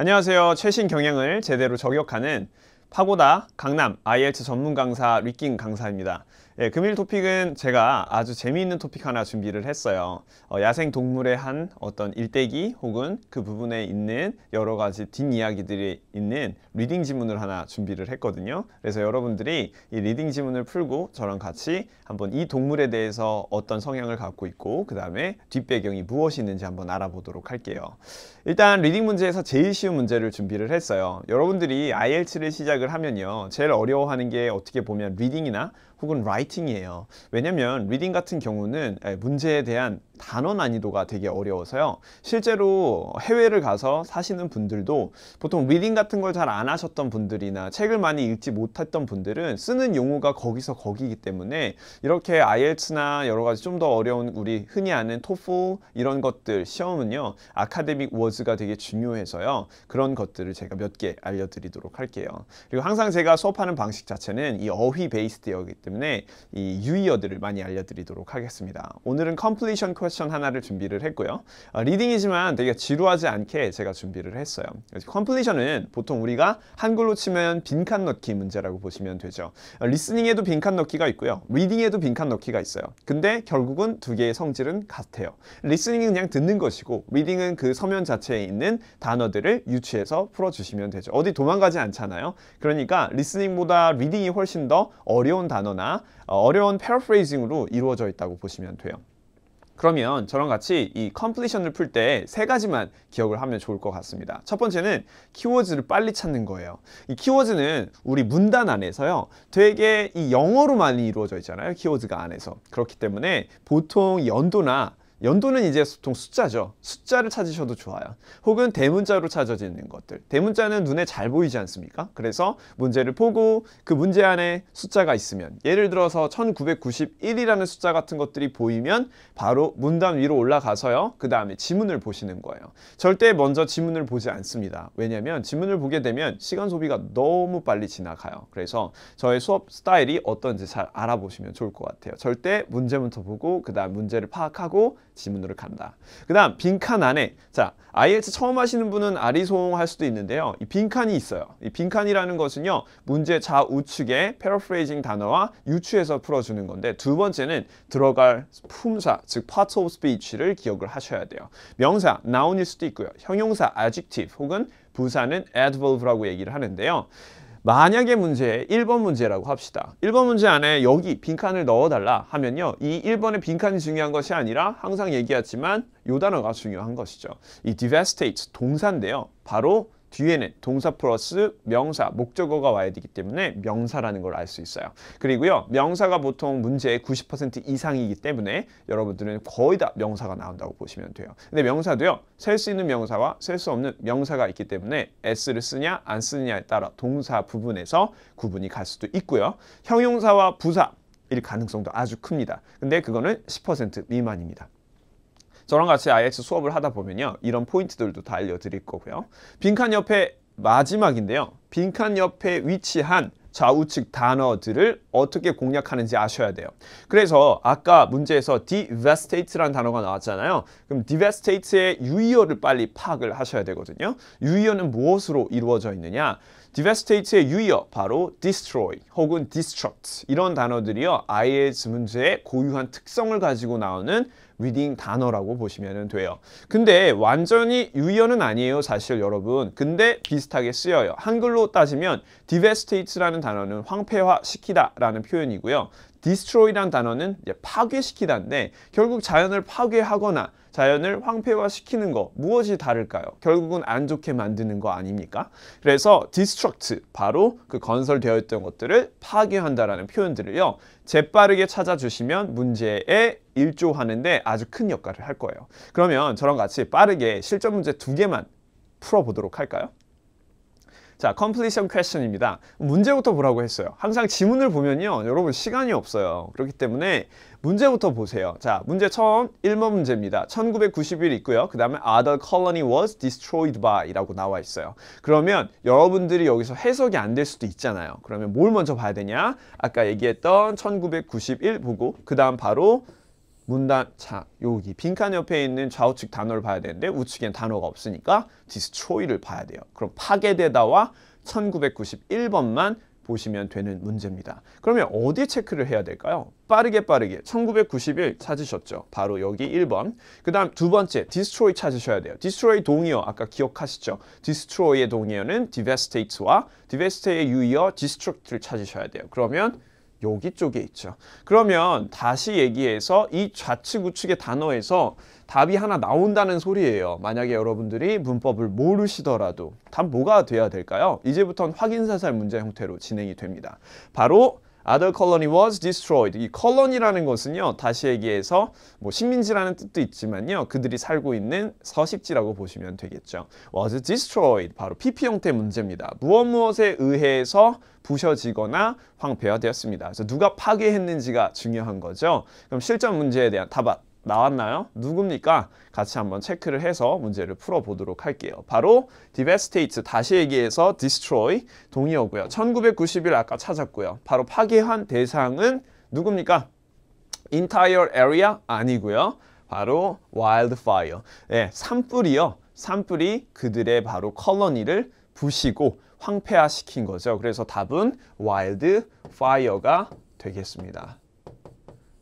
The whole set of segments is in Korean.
안녕하세요. 최신 경영을 제대로 저격하는 파고다 강남 IELTS 전문 강사 리킹 강사입니다. 예, 금일 토픽은 제가 아주 재미있는 토픽 하나 준비를 했어요. 어, 야생 동물의 한 어떤 일대기 혹은 그 부분에 있는 여러 가지 뒷이야기들이 있는 리딩 지문을 하나 준비를 했거든요. 그래서 여러분들이 이 리딩 지문을 풀고 저랑 같이 한번 이 동물에 대해서 어떤 성향을 갖고 있고 그 다음에 뒷배경이 무엇이 있는지 한번 알아보도록 할게요. 일단 리딩 문제에서 제일 쉬운 문제를 준비를 했어요. 여러분들이 IELTS를 시작을 하면요. 제일 어려워하는 게 어떻게 보면 리딩이나 혹은 라이팅이에요. 왜냐면 리딩 같은 경우는 문제에 대한 단어 난이도가 되게 어려워서요. 실제로 해외를 가서 사시는 분들도 보통 리딩 같은 걸 잘 안 하셨던 분들이나 책을 많이 읽지 못했던 분들은 쓰는 용어가 거기서 거기기 때문에 이렇게 IELTS나 여러 가지 좀 더 어려운 우리 흔히 아는 토플 이런 것들 시험은요. 아카데믹 워즈가 되게 중요해서요. 그런 것들을 제가 몇 개 알려드리도록 할게요. 그리고 항상 제가 수업하는 방식 자체는 이 어휘 베이스되어기 때문에 이 유의어들을 많이 알려드리도록 하겠습니다. 오늘은 completion 퀘스천 하나를 준비를 했고요. 어, 리딩이지만 되게 지루하지 않게 제가 준비를 했어요. 컴플리션은 보통 우리가 한글로 치면 빈칸 넣기 문제라고 보시면 되죠. 어, 리스닝에도 빈칸 넣기가 있고요. 리딩에도 빈칸 넣기가 있어요. 근데 결국은 두 개의 성질은 같아요. 리스닝은 그냥 듣는 것이고 리딩은 그 서면 자체에 있는 단어들을 유추해서 풀어주시면 되죠. 어디 도망가지 않잖아요. 그러니까 리스닝보다 리딩이 훨씬 더 어려운 단어 나 어, 어려운 패러프레이징으로 이루어져 있다고 보시면 돼요. 그러면 저랑 같이 이 컴플리션을 풀 때 세 가지만 기억을 하면 좋을 것 같습니다. 첫 번째는 키워드를 빨리 찾는 거예요. 이 키워드는 우리 문단 안에서요. 되게 이 영어로 많이 이루어져 있잖아요. 키워드가 안에서. 그렇기 때문에 보통 연도나 연도는 이제 보통 숫자죠. 숫자를 찾으셔도 좋아요. 혹은 대문자로 찾아지는 것들. 대문자는 눈에 잘 보이지 않습니까? 그래서 문제를 보고 그 문제 안에 숫자가 있으면 예를 들어서 1991이라는 숫자 같은 것들이 보이면 바로 문단 위로 올라가서요. 그 다음에 지문을 보시는 거예요. 절대 먼저 지문을 보지 않습니다. 왜냐하면 지문을 보게 되면 시간 소비가 너무 빨리 지나가요. 그래서 저의 수업 스타일이 어떤지 잘 알아보시면 좋을 것 같아요. 절대 문제부터 보고 그 다음 문제를 파악하고 지문으로 간다. 그 다음 빈칸 안에 자 IELTS 처음 하시는 분은 아리송할 수도 있는데요. 이 빈칸이 있어요. 이 빈칸이라는 것은요. 문제 좌우측에 패러프레이징 단어와 유추해서 풀어주는 건데 두 번째는 들어갈 품사 즉 part of speech를 기억을 하셔야 돼요. 명사 noun일 수도 있고요. 형용사 adjective 혹은 부사는 adverb라고 얘기를 하는데요. 만약에 문제 1번 문제라고 합시다. 1번 문제 안에 여기 빈칸을 넣어달라 하면요. 이 1번의 빈칸이 중요한 것이 아니라 항상 얘기했지만 요 단어가 중요한 것이죠. 이 devastate 동사인데요. 바로 뒤에는 동사 플러스 명사, 목적어가 와야 되기 때문에 명사라는 걸 알 수 있어요. 그리고요. 명사가 보통 문제의 90% 이상이기 때문에 여러분들은 거의 다 명사가 나온다고 보시면 돼요. 근데 명사도요. 셀 수 있는 명사와 셀 수 없는 명사가 있기 때문에 s를 쓰냐 안 쓰느냐에 따라 동사 부분에서 구분이 갈 수도 있고요. 형용사와 부사 일 가능성도 아주 큽니다. 근데 그거는 10% 미만입니다. 저랑 같이 IX 수업을 하다 보면요. 이런 포인트들도 다 알려드릴 거고요. 빈칸 옆에 마지막인데요. 빈칸 옆에 위치한 좌우측 단어들을 어떻게 공략하는지 아셔야 돼요. 그래서 아까 문제에서 devastate라는 단어가 나왔잖아요. 그럼 devastate의 유의어를 빨리 파악을 하셔야 되거든요. 유의어는 무엇으로 이루어져 있느냐? Devastate의 유의어 바로 destroy 혹은 destruct 이런 단어들이요. IELTS 문제의 고유한 특성을 가지고 나오는 리딩 단어라고 보시면 돼요. 근데 완전히 유의어는 아니에요, 사실 여러분. 근데 비슷하게 쓰여요. 한글로 따지면 devastate라는 단어는 황폐화시키다 라는 표현이고요. Destroy란 단어는 파괴시키다인데 결국 자연을 파괴하거나 자연을 황폐화시키는 거 무엇이 다를까요? 결국은 안 좋게 만드는 거 아닙니까? 그래서 destruct 바로 그 건설되어 있던 것들을 파괴한다라는 표현들을요. 재빠르게 찾아주시면 문제에 일조하는데 아주 큰 역할을 할 거예요. 그러면 저랑 같이 빠르게 실전 문제 두 개만 풀어보도록 할까요? 자, completion question입니다. 문제부터 보라고 했어요. 항상 지문을 보면요. 여러분 시간이 없어요. 그렇기 때문에 문제부터 보세요. 자, 문제 처음 1번 문제입니다. 1991 있고요. 그 다음에 other colony was destroyed by 라고 나와 있어요. 그러면 여러분들이 여기서 해석이 안 될 수도 있잖아요. 그러면 뭘 먼저 봐야 되냐? 아까 얘기했던 1991 보고 그 다음 바로 문단 자 여기 빈칸 옆에 있는 좌우측 단어를 봐야 되는데 우측엔 단어가 없으니까 destroy를 봐야 돼요. 그럼 파괴되다와 1991번만 보시면 되는 문제입니다. 그러면 어디 체크를 해야 될까요? 빠르게 빠르게 1991 찾으셨죠? 바로 여기 1번. 그 다음 두 번째 destroy 찾으셔야 돼요. destroy 동의어 아까 기억하시죠? destroy의 동의어는 devastate와 devastate의 유의어 destruct를 찾으셔야 돼요. 그러면 여기 쪽에 있죠. 그러면 다시 얘기해서 이 좌측 우측의 단어에서 답이 하나 나온다는 소리예요. 만약에 여러분들이 문법을 모르시더라도 답 뭐가 돼야 될까요? 이제부터는 확인사살 문제 형태로 진행이 됩니다. 바로 other colony was destroyed. 이 colony라는 것은요. 다시 얘기해서 뭐 식민지라는 뜻도 있지만요. 그들이 살고 있는 서식지라고 보시면 되겠죠. was destroyed. 바로 PP 형태 문제입니다. 무엇 무엇에 의해서 부셔지거나 황폐화되었습니다. 그래서 누가 파괴했는지가 중요한 거죠. 그럼 실전 문제에 대한 답 나왔나요? 누굽니까? 같이 한번 체크를 해서 문제를 풀어보도록 할게요. 바로 devastate, 다시 얘기해서 destroy, 동의어고요. 1991 아까 찾았고요. 바로 파괴한 대상은 누굽니까? entire area 아니고요. 바로 wildfire. 네, 산불이요. 산불이 그들의 바로 컬러니를 부시고 황폐화시킨 거죠. 그래서 답은 wildfire가 되겠습니다.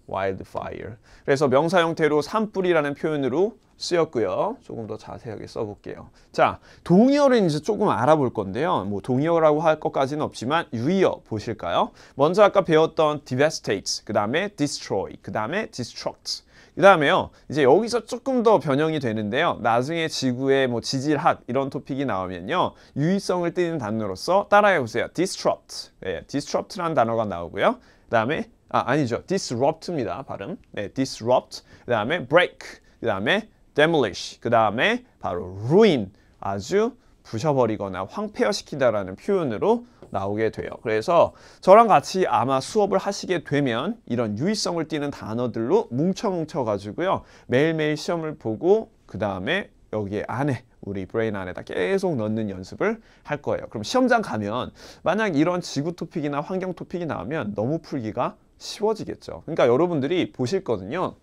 Wildfire. 그래서 명사 형태로 산불이라는 표현으로 쓰였고요. 조금 더 자세하게 써볼게요. 자, 동의어를 이제 조금 알아볼 건데요. 뭐 동의어라고 할 것까지는 없지만 유의어 보실까요? 먼저 아까 배웠던 devastate, 그 다음에 destroy, 그 다음에 destruct. 그 다음에요. 이제 여기서 조금 더 변형이 되는데요. 나중에 지구의 뭐 지질학 이런 토픽이 나오면요. 유의성을 띠는 단어로서 따라해 보세요. disrupt. 네, disrupt라는 단어가 나오고요. 그 다음에 아 아니죠. disrupt입니다. 발음. 네, disrupt. 그 다음에 break. 그 다음에 demolish. 그 다음에 바로 ruin. 아주 부셔버리거나 황폐화시키다라는 표현으로 나오게 돼요. 그래서 저랑 같이 아마 수업을 하시게 되면 이런 유의성을 띠는 단어들로 뭉쳐뭉쳐 가지고요. 매일매일 시험을 보고 그 다음에 여기 안에 우리 브레인 안에다 계속 넣는 연습을 할 거예요. 그럼 시험장 가면 만약 이런 지구 토픽이나 환경 토픽이 나오면 너무 풀기가 쉬워지겠죠. 그러니까 여러분들이 보실 거든요.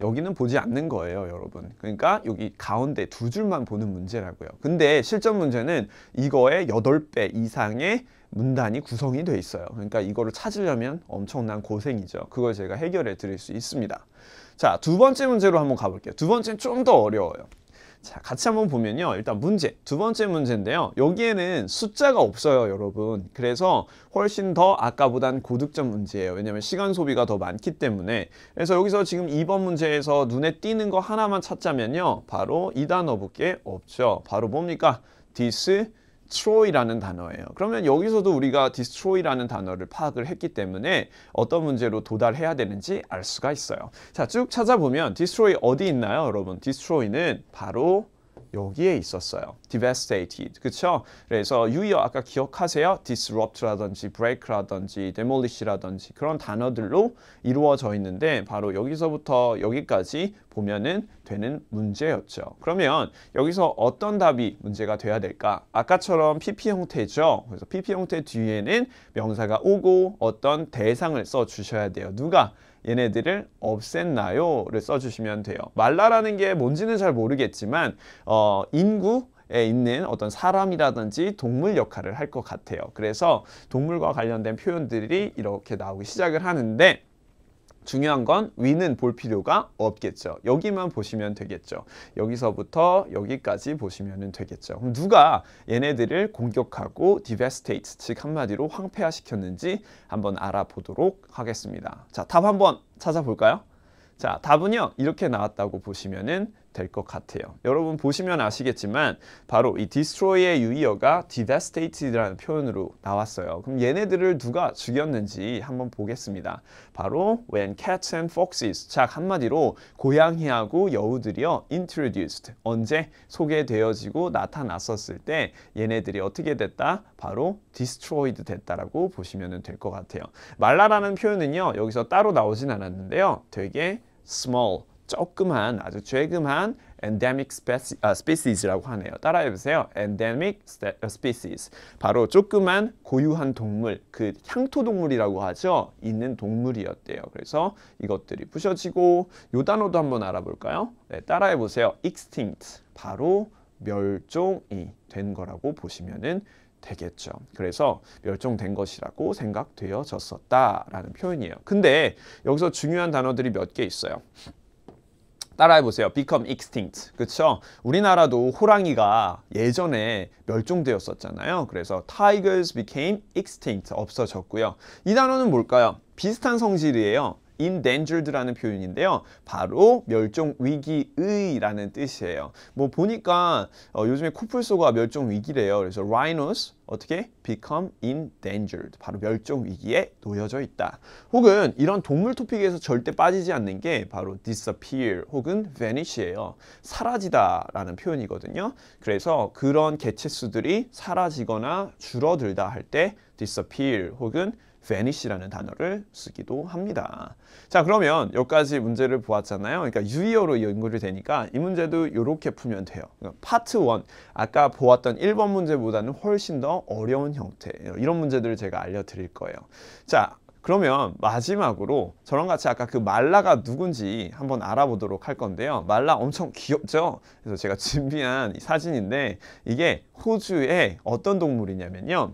여기는 보지 않는 거예요, 여러분. 그러니까 여기 가운데 두 줄만 보는 문제라고요. 근데 실전 문제는 이거의 8배 이상의 문단이 구성이 돼 있어요. 그러니까 이거를 찾으려면 엄청난 고생이죠. 그걸 제가 해결해 드릴 수 있습니다. 자, 두 번째 문제로 한번 가볼게요. 두 번째는 좀 더 어려워요. 자, 같이 한번 보면요. 일단 문제, 두 번째 문제인데요. 여기에는 숫자가 없어요, 여러분. 그래서 훨씬 더 아까보단 고득점 문제예요. 왜냐면 시간 소비가 더 많기 때문에. 그래서 여기서 지금 2번 문제에서 눈에 띄는 거 하나만 찾자면요. 바로 이 단어밖에 없죠. 바로 뭡니까? this destroy라는 단어예요. 그러면 여기서도 우리가 destroy라는 단어를 파악을 했기 때문에 어떤 문제로 도달해야 되는지 알 수가 있어요. 자, 쭉 찾아보면 destroy 어디 있나요, 여러분? destroy는 바로 여기에 있었어요. devastated. 그쵸? 그래서 유의어 아까 기억하세요? disrupt라든지 break라든지 demolish라든지 그런 단어들로 이루어져 있는데 바로 여기서부터 여기까지 보면은 되는 문제였죠. 그러면 여기서 어떤 답이 문제가 돼야 될까? 아까처럼 PP 형태죠. 그래서 PP 형태 뒤에는 명사가 오고 어떤 대상을 써 주셔야 돼요. 누가? 얘네들을 없앴나요?를 써주시면 돼요. 말라라는 게 뭔지는 잘 모르겠지만 어, 인구 에 있는 어떤 사람이라든지 동물 역할을 할 것 같아요. 그래서 동물과 관련된 표현들이 이렇게 나오기 시작을 하는데 중요한 건 위는 볼 필요가 없겠죠. 여기만 보시면 되겠죠. 여기서부터 여기까지 보시면 되겠죠. 그럼 누가 얘네들을 공격하고 devastate, 즉 한마디로 황폐화시켰는지 한번 알아보도록 하겠습니다. 자, 답 한번 찾아볼까요? 자, 답은요. 이렇게 나왔다고 보시면은 될 것 같아요. 여러분 보시면 아시겠지만 바로 이 destroy의 유의어가 devastated라는 표현으로 나왔어요. 그럼 얘네들을 누가 죽였는지 한번 보겠습니다. 바로 when cats and foxes 자 한마디로 고양이하고 여우들이요 introduced 언제 소개되어지고 나타났었을 때 얘네들이 어떻게 됐다? 바로 destroyed 됐다라고 보시면 될 것 같아요. 말라라는 표현은요 여기서 따로 나오진 않았는데요 되게 small 조그만 아주 죄금한 endemic 아, species라고 하네요. 따라해 보세요. endemic 어, species. 바로 조그만 고유한 동물, 그 향토 동물이라고 하죠. 있는 동물이었대요. 그래서 이것들이 부셔지고 요 단어도 한번 알아볼까요? 네, 따라해 보세요. extinct. 바로 멸종이 된 거라고 보시면은 되겠죠. 그래서 멸종된 것이라고 생각되어졌었다라는 표현이에요. 근데 여기서 중요한 단어들이 몇 개 있어요. 따라해 보세요. become extinct. 그렇죠? 우리나라도 호랑이가 예전에 멸종되었었잖아요. 그래서 tigers became extinct. 없어졌고요. 이 단어는 뭘까요? 비슷한 성질이에요. Endangered라는 표현인데요. 바로 멸종 위기의라는 뜻이에요. 뭐 보니까 어, 요즘에 코뿔소가 멸종 위기래요. 그래서 rhinos 어떻게 become endangered 바로 멸종 위기에 놓여져 있다. 혹은 이런 동물 토픽에서 절대 빠지지 않는 게 바로 disappear 혹은 vanish예요. 사라지다라는 표현이거든요. 그래서 그런 개체수들이 사라지거나 줄어들다 할 때 disappear 혹은 vanish라는 단어를 쓰기도 합니다. 자, 그러면 여기까지 문제를 보았잖아요. 그러니까 유의어로 연구를 되니까 이 문제도 이렇게 풀면 돼요. 그러니까 파트 1, 아까 보았던 1번 문제보다는 훨씬 더 어려운 형태. 이런 문제들을 제가 알려드릴 거예요. 자, 그러면 마지막으로 저랑 같이 아까 그 말라가 누군지 한번 알아보도록 할 건데요. 말라 엄청 귀엽죠? 그래서 제가 준비한 이 사진인데 이게 호주의 어떤 동물이냐면요.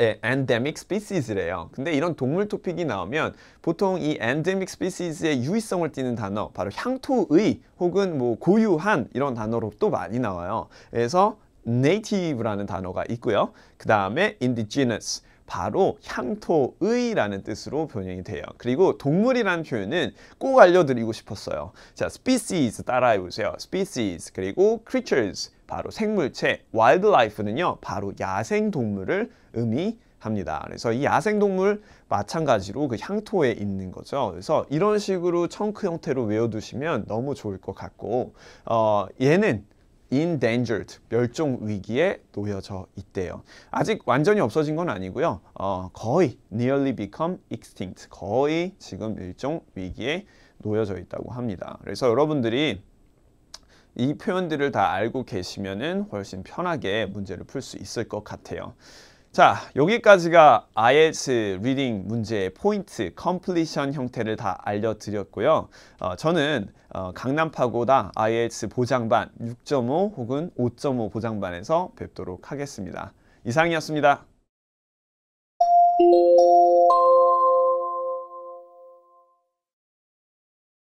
예, endemic species래요. 근데 이런 동물 토픽이 나오면 보통 이 endemic species의 유의성을 띠는 단어, 바로 향토의 혹은 뭐 고유한 이런 단어로 또 많이 나와요. 그래서 native라는 단어가 있고요. 그 다음에 indigenous. 바로 향토의라는 뜻으로 변형이 돼요. 그리고 동물이라는 표현은 꼭 알려드리고 싶었어요. 자, species 따라해 보세요. species 그리고 creatures 바로 생물체, wildlife는요 바로 야생 동물을 의미합니다. 그래서 이 야생 동물 마찬가지로 그 향토에 있는 거죠. 그래서 이런 식으로 청크 형태로 외워두시면 너무 좋을 것 같고 어, 얘는 endangered 멸종 위기에 놓여져 있대요. 아직 완전히 없어진 건 아니고요. 어, 거의 nearly become extinct 거의 지금 멸종 위기에 놓여져 있다고 합니다. 그래서 여러분들이 이 표현들을 다 알고 계시면은 훨씬 편하게 문제를 풀 수 있을 것 같아요. 자, 여기까지가 IELTS 리딩 문제의 포인트, 컴플리션 형태를 다 알려드렸고요. 어, 저는 어, 강남파고다 IELTS 보장반 6.5 혹은 5.5 보장반에서 뵙도록 하겠습니다. 이상이었습니다.